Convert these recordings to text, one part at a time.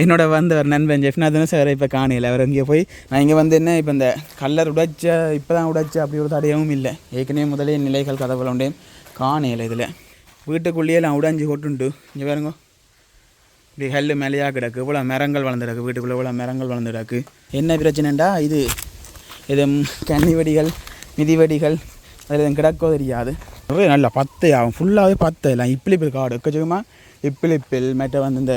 என்னோட வந்தவர் நண்பன் ஜெஃப்நாதன் சார் இப்போ காணையில் அவர் இங்கே போய் நான் இங்கே வந்து என்ன இப்போ இந்த கல்லர் உடைச்ச இப்போ தான் உடைச்ச அப்படி ஒரு தடையவும் இல்லை. ஏற்கனவே முதலே நிலைகள் கதவுல உண்டேன் காணையில் இதில். வீட்டுக்குள்ளேயே நான் உடைஞ்சு கொட்டுண்டு. இங்கே பாருங்க. இப்படி ஹெல்லு மேலேயாக கிடக்கு. இவ்வளோ மரங்கள் வளர்ந்துருக்கு வீட்டுக்குள்ளே இவ்வளோ மரங்கள் வளர்ந்துருக்கு என்ன பிரச்சனைண்டா? இது இது கன்னி வெடிகள் மிதி வெடிகள் அதில் எதுவும் கிடக்கோ தெரியாது. நல்லா பத்தையாகும் ஆகும். ஃபுல்லாகவே பத்து இப்படி இப்போ காடு. எக்கச்சக்கமாக இப்பிலிப்பில் மற்ற வந்து இந்த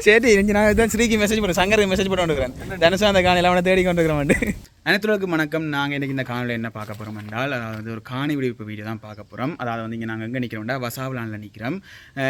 சரி நான் தான் ஸ்ரீக்கு மெசேஜ் பண்ணுறேன் சங்கருக்கு மெசேஜ் பண்ணி கொண்டுக்கிறேன் தனுஷம் அந்த காணியில் அவனை தேடி கொண்டு அனைத்துலகு வணக்கம். நாங்கள் இன்றைக்கி இந்த காணொலியில் என்ன பார்க்க போகிறோம் என்றால் அதாவது ஒரு காணி விடுவிப்பு வீடியோ தான் பார்க்க போகிறோம் அதாவது வந்து இங்கே நாங்கள் எங்கே நிற்கிறோம்டா வசாவலானில் நிற்கிறோம்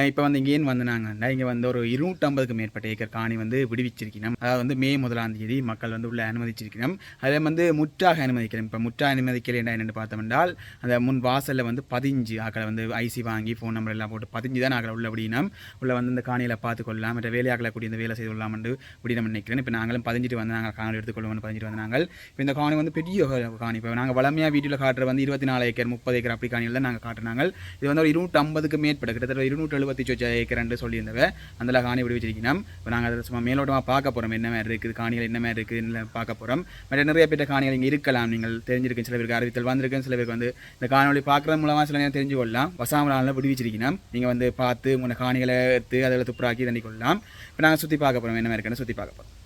இப்போ வந்து இங்கே ஏன் வந்து நாங்கள் இங்கே வந்து ஒரு இருநூற்றம்பதுக்கு மேற்பட்ட ஏக்கர் காணி வந்து விடுவிச்சிருக்கணும் அதாவது வந்து மே முதலாம் தேதி மக்கள் வந்து உள்ளே அனுமதிச்சிருக்கணும் அதில் வந்து முற்றாக அனுமதிக்கிறோம். இப்போ முற்றாக அனுமதிக்கலைன்னா என்னென்னு பார்த்தோம் என்றால் அந்த முன் வாசலில் வந்து பதிஞ்சு ஆக்களை வந்து ஐசி வாங்கி ஃபோன் நம்பர் எல்லாம் போட்டு பதிஞ்சு தான் ஆக்களை உள்ள விடினோம் உள்ள வந்து இந்த காணியில் பார்த்துக்கொள்ளலாம். மற்ற வேலையாக்களை கூடிய இந்த வேலை செய்து கொள்ளலாம் என்று விடினம் நினைக்கிறேன் இப்போ நாங்களும் பதிஞ்சிட்டு வந்து நாங்கள் காணொலி எடுத்துக்கொள்வோம்னு பதிஞ்சிட்டு வந்து நாங்கள் இப்போ இந்த காணி வந்து பெரிய காணி இப்போ நாங்கள் வளமையாக வீட்டில் காட்டுற வந்து இருபத்தி நாலு ஏக்கர் முப்பது ஏக்கர் அப்படி காணியில் தான் நாங்கள் காட்டுனாங்க. இது வந்து ஒரு இருநூற்றி ஐம்பதுக்கு மேற்பட்ட கிட்டத்தட்ட இருநூற்றி எழுபத்தி சொச்ச ஏக்கர்னு சொல்லியிருந்தவ அதில் காணி விடுவிச்சிருக்கணும் இப்போ நாங்கள் அதை சும்மா மேலோட்டமாக பார்க்க போகிறோம் என்ன மாதிரி இருக்குது காணிகள் என்ன மாதிரி இருக்குதுன்னு பார்க்க போகிறோம் மற்ற நிறைய பேர் காணிகள் இங்கே இருக்கலாம். நீங்கள் தெரிஞ்சிருக்கு சில பேருக்கு அறிவித்தல் வந்திருக்கு சில பேருக்கு வந்து இந்த காணொலி பார்க்குறது மூலமாக சில நேரம் தெரிஞ்சு கொள்ளலாம். வசாமலானில் விடுவிச்சிருக்கணும் நீங்கள் வந்து பார்த்து உங்களை காணிகளை எடுத்து அதில் துப்புராக்கி தண்ணி கொள்ளலாம் இப்போ நாங்கள் சுற்றி பார்க்க போகிறோம் என்ன மாதிரி இருக்குன்னு சுற்றி பார்க்க போகிறோம்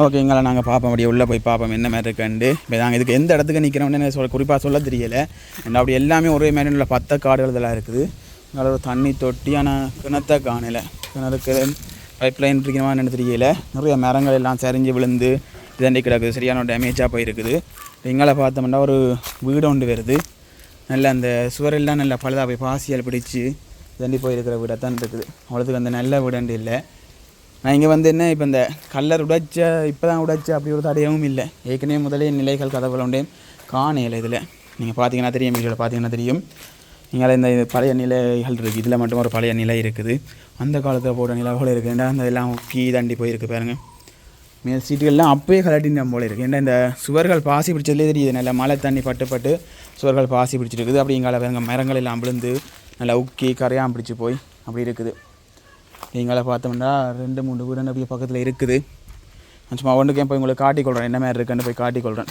ஓகேங்களா நாங்கள் பார்ப்போம். அப்படியே உள்ளே போய் பார்ப்போம். என்ன மாதிரி இருக்குண்டு இப்போ நாங்கள் இதுக்கு எந்த இடத்துக்கு நிற்கிறோம்னு சொல் குறிப்பாக சொல்ல தெரியல. அண்ட் அப்படி எல்லாமே ஒரே மாதிரி உள்ள பத்த காடுகள் இதெல்லாம் இருக்குது. இங்கே ஒரு தண்ணி தொட்டி ஆனால் கிணத்த காணல. கிணறுக்கு பைப் லைன் இருக்கிற என்னன்னு தெரியல. நிறைய மரங்கள் எல்லாம் சரிஞ்சு விழுந்து இதண்டி கிடக்குது. சரியான டேமேஜாக போயிருக்குது. எங்களை பார்த்தோம்னா ஒரு வீடு ஒன்று வருது. நல்ல அந்த சுவரெல்லாம் நல்ல பழுதாக போய் பாசியால் பிடிச்சி இதண்டி போயிருக்கிற வீடாக தான் இருக்குது. அவ்வளோத்துக்கு அந்த நல்ல வீடு இல்லை. நான் இங்கே வந்து என்ன இப்போ இந்த கல்லர் உடைச்ச இப்போ தான் உடைச்ச அப்படி ஒரு தடையவும் இல்லை. ஏற்கனவே முதலே நிலைகள் கதவுகள் உண்டே. காணையில் இதில். நீங்கள் பார்த்தீங்கன்னா தெரியும் வீடியோவில் பார்த்தீங்கன்னா தெரியும். நீங்கள் இந்த இது பழைய நிலைகள் இருக்குது இதில் மட்டும் ஒரு பழைய நிலை இருக்குது. அந்த காலத்தில் போட்ட நிலைகள் இருக்குது அந்த எல்லாம் கீ தாண்டி போயிருக்கு பாருங்கள் மேல் சீட்டுகள்லாம் அப்பயே கலட்டின போல இருக்குது ஏன்னா இந்த சுவர்கள் பாசி பிடிச்சதுலேயே தெரியுது. நல்லா மழை தண்ணி பட்டு பட்டு சுவர்கள் பாசி பிடிச்சிருக்குது அப்படிங்கால பாருங்கள் மரங்கள் எல்லாம் விழுந்து நல்லா உக்கி கரையான் பிடிச்சி போய் அப்படி இருக்குது. நீங்களே பார்த்தோம்னா ரெண்டு மூணு வீடு அப்படியே பக்கத்தில் இருக்குது. நான் சும்மா ஒன்றுக்கே போய் உங்களுக்கு காட்டிக்கொள்கிறேன் என்ன மாதிரி இருக்குன்னு போய் காட்டிக்கொள்கிறேன்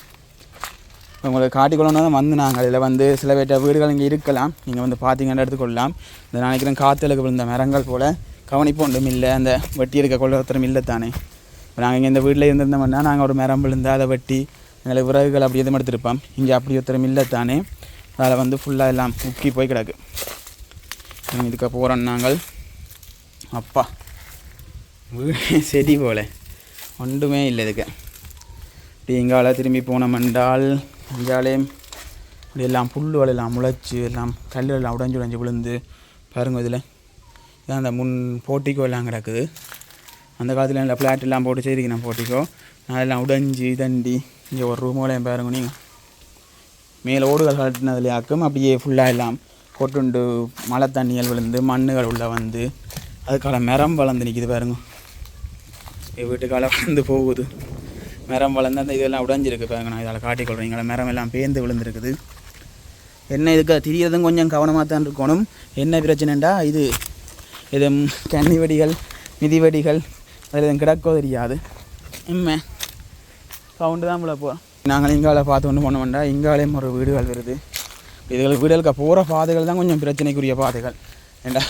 இப்போ உங்களுக்கு காட்டிக்கொள்ளணும் தான் வந்து நாங்கள் இதில் வந்து சில பேர்ட்ட வீடுகள் இங்கே இருக்கலாம். நீங்கள் வந்து பார்த்தீங்கன்னா எடுத்துக்கொள்ளலாம். இந்த நினைக்கிறேன் காற்றுகளுக்கு விழுந்த மரங்கள் போல் கவனிப்பு ஒன்றும் இல்லை. அந்த வெட்டி இருக்க கொள்ளத்தரம் இல்லை தானே இப்போ நாங்கள் இங்கே இந்த வீட்டில் இருந்திருந்தோம்னா நாங்கள் ஒரு மரம் விழுந்தால் அதை வெட்டி எங்களை விறகுகள் அப்படி எதுவும் எடுத்துருப்போம். இங்கே அப்படி ஒருத்தரம் இல்லை தானே அதில் வந்து ஃபுல்லாக எல்லாம் முக்கி போய் கிடக்கு. நாங்கள் இதுக்கு போகிறோம் நாங்கள். அப்பா. செடி போல. ஒன்றுமே இல்லை இதுக்கு. இப்படி எங்கால திரும்பி போனோமென்றால் எங்காலே இப்படி எல்லாம் புல் எல்லாம் முளைச்சி எல்லாம் கல் எல்லாம் உடைஞ்சு உடஞ்சி விழுந்து பாருங்க இதில். இதான் அந்த முன் போட்டிக்கோ எல்லாம் கிடக்குது. அந்த காலத்தில் நல்லா ஃப்ளாட் எல்லாம் போட்டு செய்திருக்கேன் போட்டிக்கோ அதெல்லாம் உடஞ்சி தண்டி இங்கே ஒரு ரூமோலையும் பாருங்க நீங்கள் மேலே ஓடுகள் கட்டினதுல ஆக்கும் அப்படியே ஃபுல்லாக எல்லாம் கொட்டுண்டு மழை தண்ணிகள் விழுந்து மண்ணுகள் உள்ளே வந்து அதுக்கான மரம் வளர்ந்து நிற்கிது பாருங்க. வீட்டுக்கால வளர்ந்து போகுது. மரம் வளர்ந்து அந்த இதெல்லாம் உடைஞ்சிருக்கு பாருங்க. நான் இதால் காட்டிக்கொள்கிறேன் எங்களை மரம் எல்லாம் பேர்ந்து விழுந்திருக்குது. என்ன இதுக்கு தெரியறதும் கொஞ்சம் கவனமாக தான் இருக்கணும். என்ன பிரச்சனைண்டா இது இது கண்ணி கன்னி வெடிகள் மிதிவெடிகள் அதில் எதுவும் கிடக்கோ தெரியாது. இம்மே சவுண்டு தான் போல போகிறோம் நாங்கள் இங்கால பார்த்து ஒன்று பண்ண வேண்டாம். இங்காலேயும் ஒரு வீடுகள் வருது. இதுகள் வீடுகளுக்கு போகிற பாதைகள் தான் கொஞ்சம் பிரச்சனைக்குரிய பாதைகள். ஏண்டா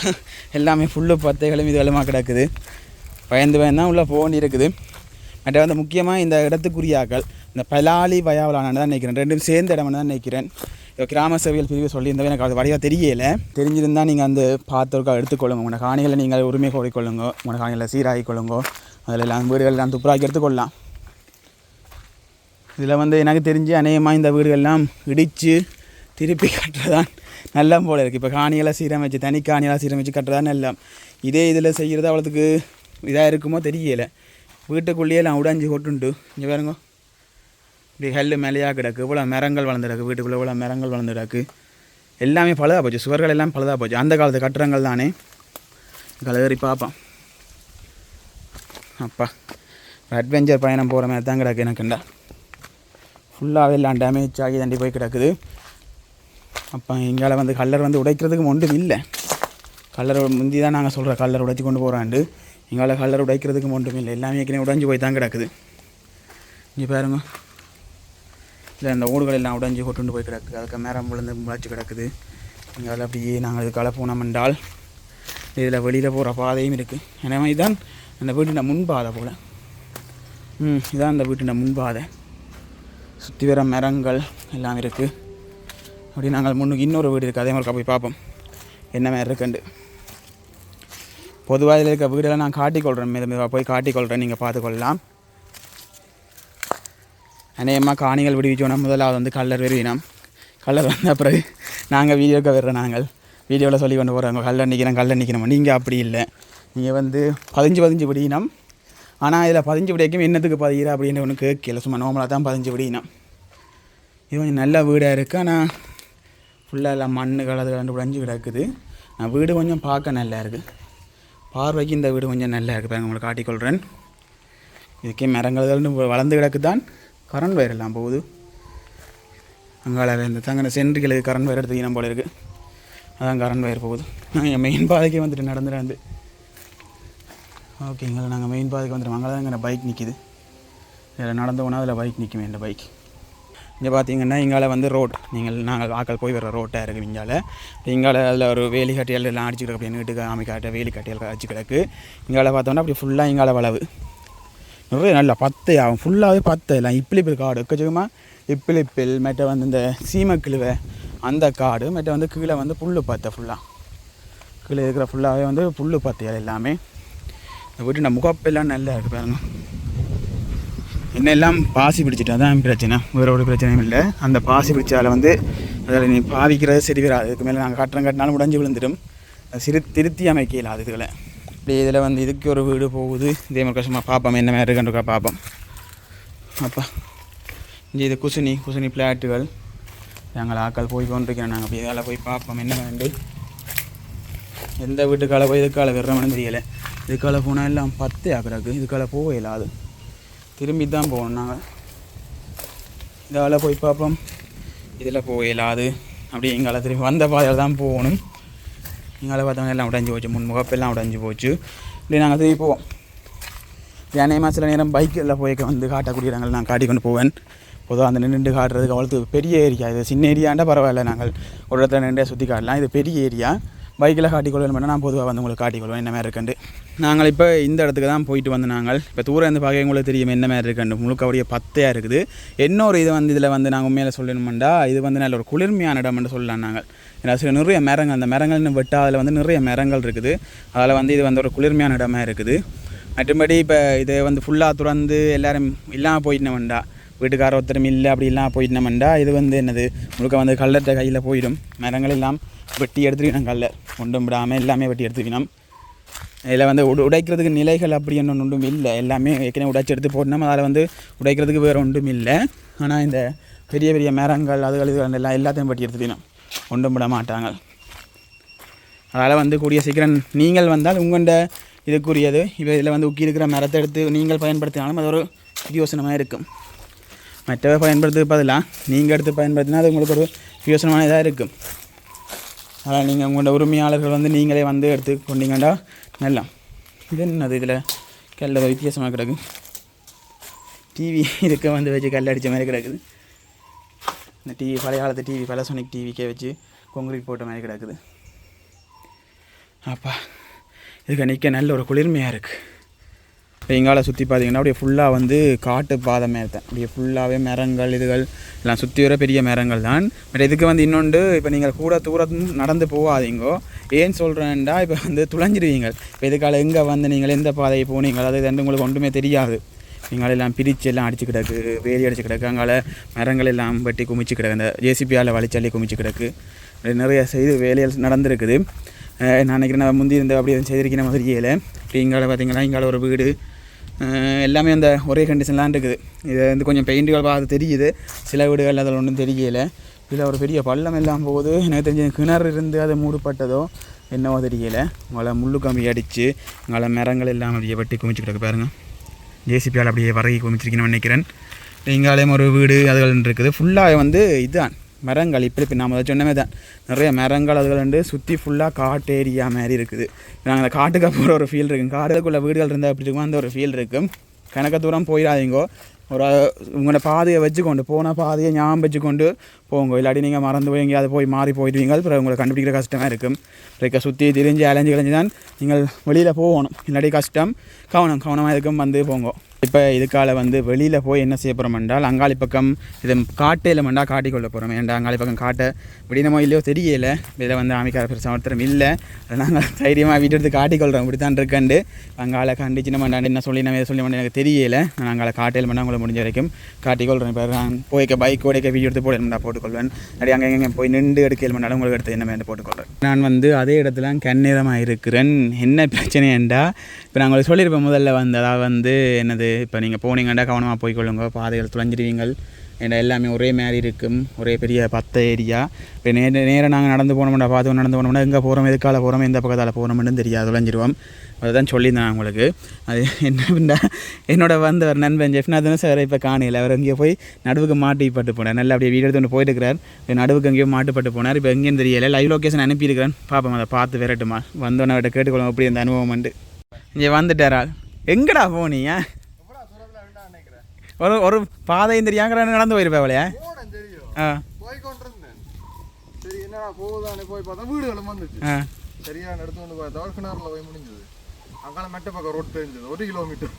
எல்லாமே ஃபுல்லு பத்தைகளும் இதுகளுமா கிடக்குது. பயந்து பயந்தான் உள்ளே போக வேண்டி இருக்குது மற்ற வந்து முக்கியமாக இந்த இடத்துக்குரியாக்கள் இந்த பலாலி வயாவலான தான் நினைக்கிறேன். ரெண்டும் சேர்ந்த இடம்னு தான் நினைக்கிறேன். இப்போ கிராம சேவைகள் பிரிவு சொல்லியிருந்தவ எனக்கு அது வழியாக தெரியல. தெரிஞ்சிருந்தால் நீங்கள் அந்த பாத்திரக்கா எடுத்துக்கொள்ளுங்க. உங்களோட காணிகளை நீங்கள் உரிமை கோரிக்கொள்ளுங்க உங்களோட காணிகளை சீராகி கொள்ளுங்க. அதில் எல்லாம் வீடுகள் எல்லாம் துப்புராக்கி எடுத்துக்கொள்ளலாம். இதில் வந்து எனக்கு தெரிஞ்சு அநேகமாக இந்த வீடுகள்லாம் இடித்து திருப்பி கட்டுறதான் நல்லம் போல இருக்குது இப்போ காணியெல்லாம் சீரமைச்சு தனி காணியெல்லாம் சீரமைச்சு கட்டுறதா நல்லம். இதே இதில் செய்கிறது அவ்வளோத்துக்கு இதாக இருக்குமோ தெரியல. வீட்டுக்குள்ளேயே நான் உடஞ்சி கொட்டுண்டு. இங்கே பாருங்க. இப்படி ஹெல்லு மேலேயாக கிடக்கு. இவ்வளோ மரங்கள் வளர்ந்துடக்கு வீட்டுக்குள்ளே இவ்வளோ மரங்கள் வளர்ந்துடக்கு எல்லாமே பழுதாக போச்சு. சுவர்கள் எல்லாம் பழுதாக போச்சு. அந்த காலத்து கட்டுறங்கள் தானே. கலவரி பார்ப்போம் அப்பா அட்வென்ச்சர் பயணம் போகிற மாதிரி தான் கிடக்கு எனக்குண்டா. ஃபுல்லாகவே எல்லாம் டேமேஜ் ஆகி தண்டி போய் கிடக்குது. அப்போ எங்களால் வந்து கல்லர் வந்து உடைக்கிறதுக்கு ஒன்றும் இல்லை. கல்லர் முந்தி தான் நாங்கள் சொல்கிற கல்லர் உடைச்சி கொண்டு போகிறாண்டு எங்களால் கல்லர் உடைக்கிறதுக்கு ஒன்றும் இல்லை. எல்லாமே ஏற்கனவே உடைஞ்சு போய் தான் கிடக்குது. இங்கே பாருங்க. இல்லை இந்த ஓடுகள் எல்லாம் உடைஞ்சு கொண்டு போய் கிடக்கு. அதுக்கு மேரம் விழுந்து முளைச்சி கிடக்குது. எங்களால் அப்படியே நாங்கள் இதுக்கால போனோம் என்றால் இதில் வெளியில் போகிற பாதையும் இருக்குது எனவே இதுதான் அந்த வீட்டின் முன்பாதை போல். ம் இதான் அந்த வீட்டின் முன்பாதை சுற்றி வர மரங்கள் எல்லாம் இருக்குது அப்படி நாங்கள் முன்னுக்கு இன்னொரு வீடு இருக்குது அதே மாதிரி போய் பார்ப்போம். என்ன மாதிரி இருக்குண்டு பொதுவாக இதில் இருக்க வீடெல்லாம் நான் காட்டிக்கொள்கிறேன் மெது மெதுவாக போய் காட்டிக்கொள்கிறேன் நீங்கள் பார்த்துக்கொள்ளலாம் அநேகமாக காணிகள் விடுவிச்சோன்னா முதலாவது வந்து கல்லர் விருவினம் கல்லர் வந்த பிறகு நாங்கள் வீடியோக்கு வர்றோம் நாங்கள். வீடியோவில் சொல்லி கொண்டு போகிறோம் கல்லர் நிற்கிறோம் கல்லர் நிற்கிறோம் நீங்கள் அப்படி இல்லை. நீங்கள் வந்து பதிஞ்சு பதிஞ்சு விடியினம் ஆனால் இதில் பதிஞ்சு விடைக்கும் என்னத்துக்கு பதிகிற அப்படின்னு ஒன்று கேட்கல. சும்மா நார்மலாக தான் பதிஞ்சு விடியினம் இது கொஞ்சம் நல்ல வீடாக இருக்குது ஆனால் ஃபுல்லாக எல்லாம் மண்ணுகள் அது ரெண்டு உடைஞ்சு கிடக்குது. நான் வீடு கொஞ்சம் பார்க்க நல்லா இருக்குது பார்வைக்கு இந்த வீடு கொஞ்சம் நல்லா இருக்குது பாருங்க உங்களுக்கு காட்டிக்கொள்கிறேன் இதுக்கே மரங்கள் வளர்ந்து கிடக்கு தான் கரண்ட் வயர் எல்லாம் போகுது. அங்கால இந்த சென்று சென்ட்ரிகளுக்கு கரண்ட் வயர் எடுத்துக்கணும் போல இருக்குது அதான் கரண்ட் வயர் போகுது. நாங்கள் மெயின் பாதைக்கே வந்துட்டு நடந்து நடந்து ஓகேங்களா நாங்கள் மெயின் பாதைக்கு வந்துட்டோம் அங்கே தான் இங்கே பைக் நிற்கிது இதில் நடந்து போனால் அதில் பைக் நிற்குமே இந்த பைக் இங்கே பார்த்தீங்கன்னா இங்கால வந்து ரோட். நீங்கள் நாங்கள் ஆக்கள் போய் வர ரோட்டாக இருக்குது இங்கால. இங்கால அதில் ஒரு வேலி கட்டியல் எல்லாம் அடிச்சு கிடக்கு. அப்படியே அமைக்காட்ட வேலி கட்டியல் அடிச்சு கிடக்கு. இங்கால பார்த்தோம்னா அப்படி ஃபுல்லாக இங்கால வளவு. நிறைய நல்லா பத்து ஆகும். ஃபுல்லாகவே பத்து எல்லாம். இப்பிலிப்பில் காடு. எக்கச்சக்கமாக இப்பிலிப்பில் மெட்ட வந்து இந்த சீமக்கிழுவை அந்த காடு மெட்ட வந்து கீழே வந்து புல் பத்தை ஃபுல்லாக கீழே இருக்கிற ஃபுல்லாகவே வந்து புல் பத்தைகள் எல்லாமே. இந்த வீட்டு நம்ம முகப்பெல்லாம் நல்லா இருக்குது பாருங்க. என்னெல்லாம் பாசி பிடிச்சிட்டா தான் பிரச்சனை. வேற ஒரு பிரச்சனையும் இல்லை. அந்த பாசி பிடிச்சால வந்து அதில் நீ பாவிக்கிறது சரி வராது. அதுக்கு மேலே நாங்கள் கட்டுறம் கட்டினாலும் உடஞ்சி விழுந்துடும். சிறு திருத்தி அமைக்கல அது இதுகளை. இப்படி இதில் வந்து இதுக்கு ஒரு வீடு போகுது. இதே மாதிரி கஷ்டமாக பார்ப்போம். என்ன மாதிரி இருக்குன்றக்கா பார்ப்போம். அப்பா இங்கே இது குசினி குசினி பிளாட்டுகள். நாங்கள் ஆக்கள் போய் கொண்டிருக்கிறோம். நாங்கள் அப்படியே போய் பார்ப்போம். என்ன வேண்டு? எந்த வீட்டுக்கால போய் இதுக்கால விடுறோம்னு தெரியலை. இதுக்கால போனால் எல்லாம் பத்து ஆக்குறாக்கு இதுக்கால போகலாது திரும்பி தான் போகணும் நாங்கள் இதால் போய் பார்ப்போம் இதில் போக அப்படி எங்களால் திரும்பி வந்த பாதையில் தான் போகணும். எங்களால் பார்த்தவங்க எல்லாம் உடஞ்சி போச்சு. முன் உடஞ்சி போச்சு. இப்படி நாங்கள் திரும்பி போவோம். ஏனையமா சில நேரம் பைக்கில் போய் வந்து காட்டக்கூடிய இடங்கள் நான் காட்டி கொண்டு போவேன். பொதுவாக அந்த நின்று காட்டுறதுக்கு அவ்வளோ பெரிய ஏரியா இது சின்ன ஏரியாண்டா பரவாயில்ல. நாங்கள் ஒரு இடத்துல நின்று சுற்றி காட்டலாம். இது பெரிய ஏரியா பைக்கில் காட்டிக்கொள்வேன். பண்ணால் நான் பொதுவாக வந்து உங்களுக்கு காட்டிக்கொள்வேன். என்ன மாதிரி இருக்குண்டு நாங்கள் இப்போ இந்த இடத்துக்கு தான் போயிட்டு வந்து நாங்கள். இப்போ தூரம் இருந்து பார்க்க எங்களுக்கு தெரியும் என்ன மாதிரி இருக்குன்னு முழுக்க அப்படியே பத்தையாக இருக்குது. இன்னொரு இது வந்து இதில் வந்து நாங்கள் உண்மையில சொல்லணுமெண்டா இது வந்து நல்ல ஒரு குளிர்மையான இடம்னு சொல்லலாம் நாங்கள். ஏன்னா சில நிறைய மரங்கள் அந்த மரங்கள்னு விட்டால் அதில் வந்து நிறைய மரங்கள் இருக்குது. அதில் வந்து இது வந்து ஒரு குளிர்மையான இடமா இருக்குது. மற்றபடி இப்போ இது வந்து ஃபுல்லாக துறந்து எல்லோரும் இல்லாமல் போயிட்டோம்டா வீட்டுக்கார ஒருத்தரும் இல்லை அப்படி இல்லாமல் போயிட்டோம்டா இது வந்து என்னது? முழுக்க வந்து கல்லற்ற கையில் போயிடும். மரங்கள் எல்லாம் வெட்டி எடுத்துக்கணும் கல்லை. ஒன்றும் விடாமல் எல்லாமே வெட்டி எடுத்துக்கணும். இதில் வந்து உடு உடைக்கிறதுக்கு நிலைகள் அப்படி என்ன ஒன்றும் இல்லை. எல்லாமே ஏற்கனவே உடைச்சி எடுத்து போட்டோம். அதில் வந்து உடைக்கிறதுக்கு வேறு ஒன்றும் இல்லை. ஆனால் இந்த பெரிய பெரிய மரங்கள் அதுகள் இதுகள் எல்லாம் எல்லாத்தையும் பட்டி எடுத்துக்கணும் ஒன்றும் விட மாட்டாங்க. அதனால் வந்து கூடிய சீக்கிரம் நீங்கள் வந்தால் உங்கள்கிட்ட இதுக்குரியது. இப்போ இதில் வந்து உக்கி இருக்கிற மரத்தை எடுத்து நீங்கள் பயன்படுத்தினாலும் அது ஒரு யோசனமாக இருக்கும். மற்றவை பயன்படுத்துறது பதிலாக நீங்கள் எடுத்து பயன்படுத்தினா அது உங்களுக்கு ஒரு யோசனமான இதாக இருக்கும். அதனால் நீங்கள் உங்களோட உரிமையாளர்கள் வந்து நீங்களே வந்து எடுத்து கொண்டீங்கன்னா நல்லா இது என்னது இதில் கல்ல வித்தியாசமாக கிடக்கு டிவி இருக்க வந்து வச்சு கல் அடித்த மாதிரி கிடக்குது இந்த டிவி பழைய காலத்து டிவி பலசோனிக் டிவிக்கே வச்சு கொங்கிரீட் போட்ட மாதிரி கிடக்குது அப்பா இதுக்கு நிற்க நல்ல ஒரு குளிர்மையாக இருக்குது எங்கால சுற்றி பார்த்தீங்கன்னா அப்படியே ஃபுல்லாக வந்து காட்டு பாதை மேர்த்தேன் அப்படியே ஃபுல்லாகவே மரங்கள் இதுகள் எல்லாம் சுற்றி வர பெரிய மரங்கள் தான். பட் இதுக்கு வந்து இன்னொன்று இப்போ நீங்கள் கூட தூரம் நடந்து போகாதீங்கோ. ஏன் சொல்கிறேன்டா இப்போ வந்து துளைஞ்சிடுவீங்க இப்போ இதுக்கால எங்கே வந்து நீங்கள் எந்த பாதையை போனீங்கள் அது ரெண்டு உங்களுக்கு ஒன்றுமே தெரியாது. நீங்கள் எல்லாம் பிரித்து எல்லாம் அடிச்சு கிடக்கு வேலி அடிச்சு கிடக்கு. அங்கால மரங்கள் எல்லாம் வெட்டி குமிச்சு கிடக்கு. அந்த ஜேசிபியால் வலிச்சல்லி குமிச்சு கிடக்கு. நிறைய செய்து வேலைகள் நடந்திருக்குது. நான் நினைக்கிறேன் நான் முந்தி இருந்த அப்படி செய்திருக்கிற மாதிரியே இப்போ இங்கால பார்த்தீங்கன்னா இங்கால ஒரு வீடு எல்லாமே அந்த ஒரே கண்டிஷன்லாம் இருக்குது. இது வந்து கொஞ்சம் பெயிண்ட்டுகள் பார்த்து தெரியுது. சில வீடுகள் அதில் ஒன்றும் தெரியல. இதில் ஒரு பெரிய பள்ளம் எல்லாம் போகுது. எனக்கு தெரிஞ்ச கிணறு இருந்து அது மூடப்பட்டதோ என்னவோ தெரியல. உங்களை முள்ளு கம்பி அடித்து உங்களை மரங்கள் எல்லாம் அப்படியே வெட்டி குமிச்சு கிடக்கு பாருங்கள் ஜேசிபியால் அப்படியே வரகி குமிச்சிருக்கணும்னு நினைக்கிறேன். எங்காலையும் ஒரு வீடு அதுகள் இருக்குது. ஃபுல்லாக வந்து இதுதான். மரங்கள் இப்படி இப்போ நாம் சொன்னமே தான். நிறைய மரங்கள் அதுகள் வந்து சுற்றி ஃபுல்லாக காட்டு ஏரியா மாதிரி இருக்குது. நாங்கள் அந்த காட்டுக்கு போகிற ஒரு ஃபீல் இருக்கும் காட்டுக்குள்ளே வீடுகள் இருந்தால் அப்படி இருக்குமோ அந்த ஒரு ஃபீல் இருக்கும் கணக்க தூரம் போயிடாதீங்கோ. ஒரு உங்களோட பாதையை வச்சுக்கொண்டு போன பாதையை ஞாபகம் வச்சுக்கொண்டு போங்க. இல்லாட்டி நீங்கள் மறந்து போய் எங்கேயாவது போய் மாறி போயிடுவீங்க. அப்புறம் உங்களை கண்டுபிடிக்கிற கஷ்டமாக இருக்கும் இருக்க சுற்றி திரிஞ்சு அலைஞ்சு கலைஞ்சு தான் நீங்கள் வெளியில் போகணும். இல்லாட்டி கஷ்டம் கவனம் கவனமாக இருக்கும் வந்து போங்க. இப்போ இதுக்கால வந்து வெளியில் போய் என்ன செய்ய போகிறோம் என்றால் அங்காளி பக்கம் இது காட்டையில் மண்டா காட்டிக்கொள்ள போகிறோம் ஏன்டா அங்காளி பக்கம் காட்டை விடினமோ இல்லையோ தெரியல. இதில் வந்து ஆமிக்கார பெருசாக ஒருத்தரும் இல்லை. அதை நாங்கள் தைரியமாக வீட்டு எடுத்து காட்டிக்கொள்கிறோம் இப்படி தான் இருக்கண்டு. அங்கால கண்டிச்சு நம்ம என்ன சொல்லி நம்ம எதை சொல்லி நம்ம எனக்கு தெரியல. நான் அங்கால காட்டையில் மண்டா உங்களை முடிஞ்ச வரைக்கும் காட்டிக்கொள்கிறேன் இப்போ நான் போய்க்க பைக் ஓடைக்க வீடியோ எடுத்து போட மண்டா போட்டுக்கொள்வேன் அப்படி அங்கே எங்கே போய் நின்று எடுக்க மண்டாலும் உங்களுக்கு எடுத்து என்ன வேண்டு போட்டுக்கொள்கிறேன் நான் வந்து அதே இடத்துல கண்ணீரமாக இருக்கிறேன். என்ன பிரச்சனை பிரச்சனைண்டா இப்போ நான் உங்களுக்கு சொல்லியிருப்பேன் முதல்ல வந்து அதாவது வந்து என்னது இப்போ நீங்கள் போனீங்கண்டா கவனமாக போய்க்கொள்ளுங்க. பாதைகள் துளைஞ்சிடுவீங்கள் ஏன்னா எல்லாமே ஒரே மாதிரி இருக்கும். ஒரே பெரிய பத்த ஏரியா. இப்போ நேர நேராக நாங்கள் நடந்து போனோம்னா பார்த்து நடந்து போனோம்னா எங்கே போகிறோம் எதுக்கால போகிறோம் எந்த பக்கத்தால் போகிறோம்னு தெரியாது. தொலைஞ்சிருவோம் அதுதான் சொல்லியிருந்தேன் உங்களுக்கு. அது என்ன என்னோட வந்த ஒரு நண்பன் ஜெஃப்நாதன் சார் இப்போ காணையில் அவர் எங்கேயோ போய் நடுவுக்கு மாட்டிப்பட்டு போனார். நல்லா அப்படியே வீடு எடுத்து போயிட்டு இருக்கிறார் நடுவுக்கு எங்கேயோ மாட்டுப்பட்டு போனார். இப்போ எங்கேயும் தெரியல. லைவ் லொக்கேஷன் அனுப்பியிருக்கிறேன். பார்ப்போம் அதை பார்த்து விரட்டுமா. வந்தோன்னே அவர்கிட்ட கேட்டுக்கொள்ளும் அப்படி அந்த அனுபவம் உண்டு. இங்கே வந்துட்டாரா? எங்கடா போனியா ஒரு ஒரு பாதையும் தெரியாங்கிற நடந்து போயிருப்பேன் அவளையா ஆ. சரி என்னடா போகுதானே போய் பார்த்தா வீடுகளும் வந்துச்சு. ஆ. சரியா எடுத்து வந்து பார்த்தா ஒரு கிணறுல போய் முடிஞ்சது. அங்கால மெட்ட பக்கம் ரோட் தெரிஞ்சது. ஒரு கிலோமீட்டர்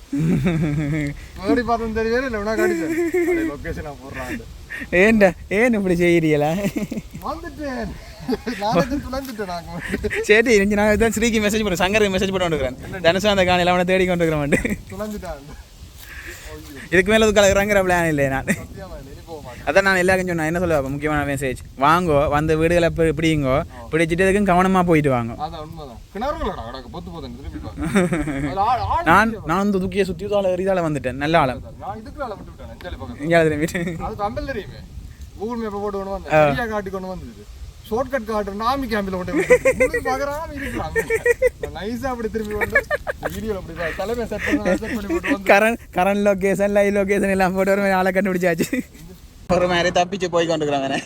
முன்னாடி பார்த்தோம் தெரியவே இல்லை லொக்கேஷன் போடுறான் ஏன்டா ஏன் இப்படி வந்துட்டேன். நாங்கள் சரி நான் ஸ்ரீக்கு மெசேஜ் பண்ணுறேன் சங்கருக்கு மெசேஜ் பண்ணி தனுஷம் அந்த காணியில் அவனை தேடி கொண்டு இருக்கிறேன் இதுக்கு மேலே இது கலக்குறாங்கிற பிளான் இல்லை நான். அதான் நான் எல்லாருக்கும் சொன்னேன். என்ன சொல்லுவா? முக்கியமான மெசேஜ் வாங்கோ வந்து வீடுகளை பிடிங்கோ பிடிச்சிட்டு இதுக்கும் கவனமாக போயிட்டு வாங்க. நான் நான் இந்த துக்கியை சுற்றி எரிதால வந்துட்டேன். நல்ல தெரியுமே. கூகுள் மேப்பை போட்டு கொண்டு சரியா காட்டி கொண்டு வந்தது ஷார்ட்கட் காட்டு நாமி கேம்பில் கொண்டு பார்க்குறாம இருக்கிறான் நைஸா அப்படி திரும்பி வந்து வீடியோல அப்படி தலைமை செட் பண்ணி செட் பண்ணி போட்டு வந்து. Current current location live location எல்லாம் போட்டு ஒரு ஆளை கண்டுபிடிச்சாச்சு. ஒரு மாதிரி தப்பிச்சு போய் கொண்டுக்கிறாங்க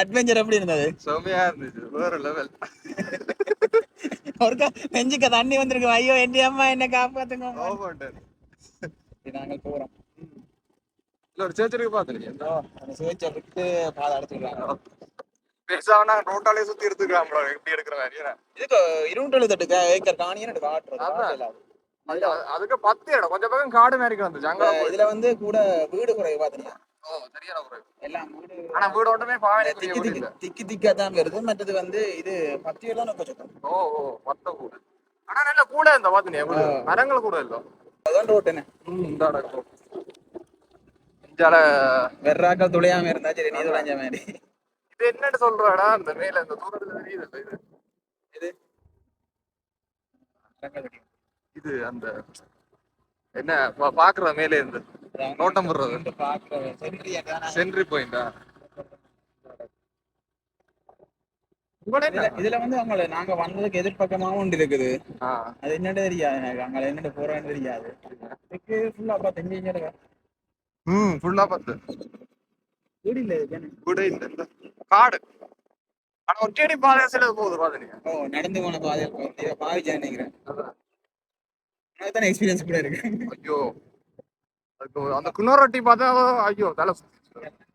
அட்வென்ச்சர் எப்படி இருந்தது? செமையா இருந்துச்சு வேற லெவல் ஒருக்கா நெஞ்சுக்க தண்ணி வந்திருக்கு. ஐயோ என் அம்மா என்ன காப்பாத்துங்க. நாங்கள் போகிறோம் இல்ல ஒரு சேர்ச்சருக்கு பார்த்துருக்கேன். அந்த சுவைச்சை விட்டு பாதை அடைச்சிடுறாங்க பேசாம நாங்க ரோட்டாலே சுத்தி எடுத்துக்கலாம் bro. எப்படி எடுக்கிற மாதிரி? இதுக்கு இருபத்தேழு தட்டுக்கு ஏக்கர் காணின்னு அதான். காட்டுறது அது- அதுக்கு பத்து இடம். கொஞ்சம் பக்கம் காடு மாதிரி வந்துச்சு அங்க போய் இதுல வந்து கூட வீடு குறைவு பாத்தீங்க ஓ சரியான குறைவு. எல்லாம் வீடு ஆனா வீடு ஒன்றுமே பாவனை திக்கி திக்கி தான் வருது. மற்றது வந்து இது பத்து தான் சொத்தம் ஓ ஓ மொத்த கூட. ஆனா நல்ல கூட இருந்தா பாத்துனே மரங்கள் கூட இல்ல. அதான் ரோட்டு என்ன? இந்த அடக்கம் இஞ்சால வெர்ராக்கள் துளையாம இருந்தா சரி நீ துளைஞ்ச மாதிரி. இது என்னன்னு சொல்றாடா? அந்த மேல இந்த தூரத்துல தெரியுது இது? இது? இது அந்த என்ன பாக்குற மேலே இருந்து. நோட்டம் போடுறது. சென்ட்ரி பாயிண்டா இதுல இதுல வந்து அவங்கள நாங்க வந்ததுக்கு எதிர்பக்கமாவும் ஒன்று இருக்குது. அது என்னட்டு தெரியாது எனக்கு. அங்க என்னட்டு போறேன்னு தெரியாது. ஃபுல்லா பார்த்து எங்க இருக்கா? ம் ஃபுல்லா பத்து வீடு இல்ல? கூட இல்ல. காடு. ஆனா ஒற்றையடி பாதை சில போகுது பாத்துனீங்க ஓ நடந்து போன பாதையில் போய் இதை பாவிச்சேன் நினைக்கிறேன். எனக்கு தானே எக்ஸ்பீரியன்ஸ் கூட இருக்கு. ஐயோ. அதுக்கு ஒரு- அந்த குன்னோரொட்டி பார்த்தா ஐயோ தலை நாங்க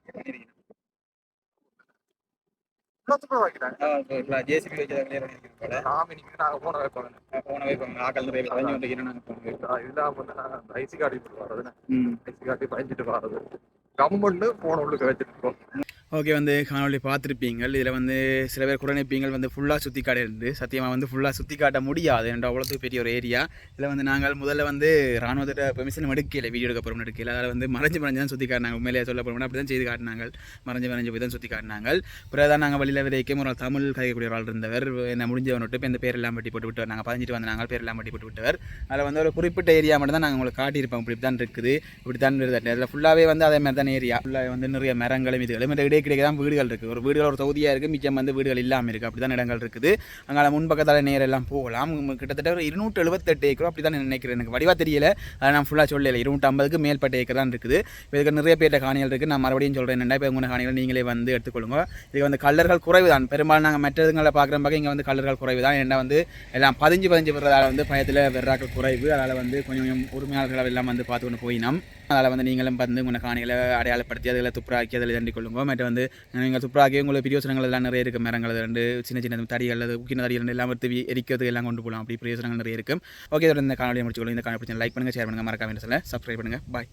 போன உள்ளுக்கு வச்சுட்டு இருக்கோம் ஓகே வந்து காணொலி பார்த்துருப்பீங்க இதில் வந்து சில பேர் குடநிப்பீங்கள் வந்து ஃபுல்லாக சுற்றி காட்ட சத்தியமாக வந்து ஃபுல்லாக சுற்றி காட்ட முடியாது என்ற அவ்வளோத்துக்கு பெரிய ஒரு ஏரியா இதில் வந்து நாங்கள் முதல்ல வந்து ராணுவத்திட்ட பெர்மிஷன் எடுக்கல வீடியோ எடுக்க போகிறோம் எடுக்கல. அதில் வந்து மறைஞ்சு மறைஞ்சு தான் சுற்றி காட்டினாங்க. உண்மையிலேயே சொல்ல போகிறோம்னா அப்படி தான் செய்து காட்டினாங்க மறைஞ்சு மறைஞ்சு போய் தான் சுற்றி காட்டினாங்க பிறகு தான் நாங்கள் வழியில் வரைக்கும் ஒரு தமிழ் கதைக்கூடிய ஒரு ஆள் இருந்தவர். என்ன முடிஞ்சவன் விட்டு இப்போ இந்த பேரெல்லாம் பட்டி போட்டு விட்டு நாங்கள் பதிஞ்சிட்டு வந்து நாங்கள் பேரெல்லாம் பட்டி போட்டு விட்டவர். அதில் வந்து ஒரு குறிப்பிட்ட ஏரியா மட்டும் தான் நாங்கள் உங்களுக்கு காட்டியிருப்போம். இப்படி தான் இருக்குது. இப்படி தான் இருக்குது. அதில் ஃபுல்லாகவே வந்து அதே மாதிரி தான் ஏரியா ஃபுல்லாக வந்து நிறைய மரங்களும் இதுகளும். இந்த இடையே கிடைக்க தான் வீடுகள் இருக்குது ஒரு வீடுகள் ஒரு தொகுதியாக இருக்குது மிச்சம் வந்து வீடுகள் இல்லாமல் இருக்குது அப்படி தான் இடங்கள் இருக்குது. அங்கே முன்பக்கத்தால் நேரம் எல்லாம் போகலாம். கிட்டத்தட்ட ஒரு இருநூற்று எழுபத்தெட்டு ஏக்கரோ அப்படி தான் நினைக்கிறேன். எனக்கு வடிவாக தெரியல. அதை நான் ஃபுல்லாக சொல்லலை. இருநூற்றி ஐம்பதுக்கு மேற்பட்ட ஏக்கர் தான் இருக்குது. இதுக்கு நிறைய பேர்ட்ட காணிகள் இருக்குது நான் மறுபடியும் சொல்கிறேன் என்னென்னா இப்போ உங்கள் காணிகள் நீங்களே வந்து எடுத்துக்கொள்ளுங்க. இது வந்து கலர்கள் குறைவு தான் பெரும்பாலும் நாங்கள் மற்றதுங்களை பார்க்குற பக்கம் இங்கே வந்து கல்லர்கள் குறைவு தான் என்ன வந்து எல்லாம் பதிஞ்சு பதிஞ்சு விடுறதால வந்து பயத்தில் வெறாக்கள் குறைவு. அதனால் வந்து கொஞ்சம் கொஞ்சம் உரிமையாளர்கள் எல்லாம் வந்து பார்த்துக்கொண்டு போயினோம். அதனால் வந்து நீங்களும் வந்து உங்களை காணிகளை அடையாளப்படுத்தி அதில் துப்புராக்கி அதில் தண்டி கொள்ளுங்க. மற்ற வந்து நீங்கள் துப்புராக்கி உங்களுக்கு பிரயோசனங்கள் எல்லாம் நிறைய இருக்குது மரங்கள் ரெண்டு சின்ன சின்ன தடிகள் அது முக்கிய தடிகள் எல்லாம் எடுத்து எரிக்கிறது எல்லாம் கொண்டு போகலாம். அப்படி பிரயோசனங்கள் நிறைய இருக்கும் ஓகே இதோட இந்த காணொலியை முடிச்சுக்கொள்ளும் இந்த காணொலி லைக் பண்ணுங்கள் ஷேர் பண்ணுங்கள் மறக்காம சொல்ல சப்ஸ்கிரைப் பண்ணுங்கள் பாய்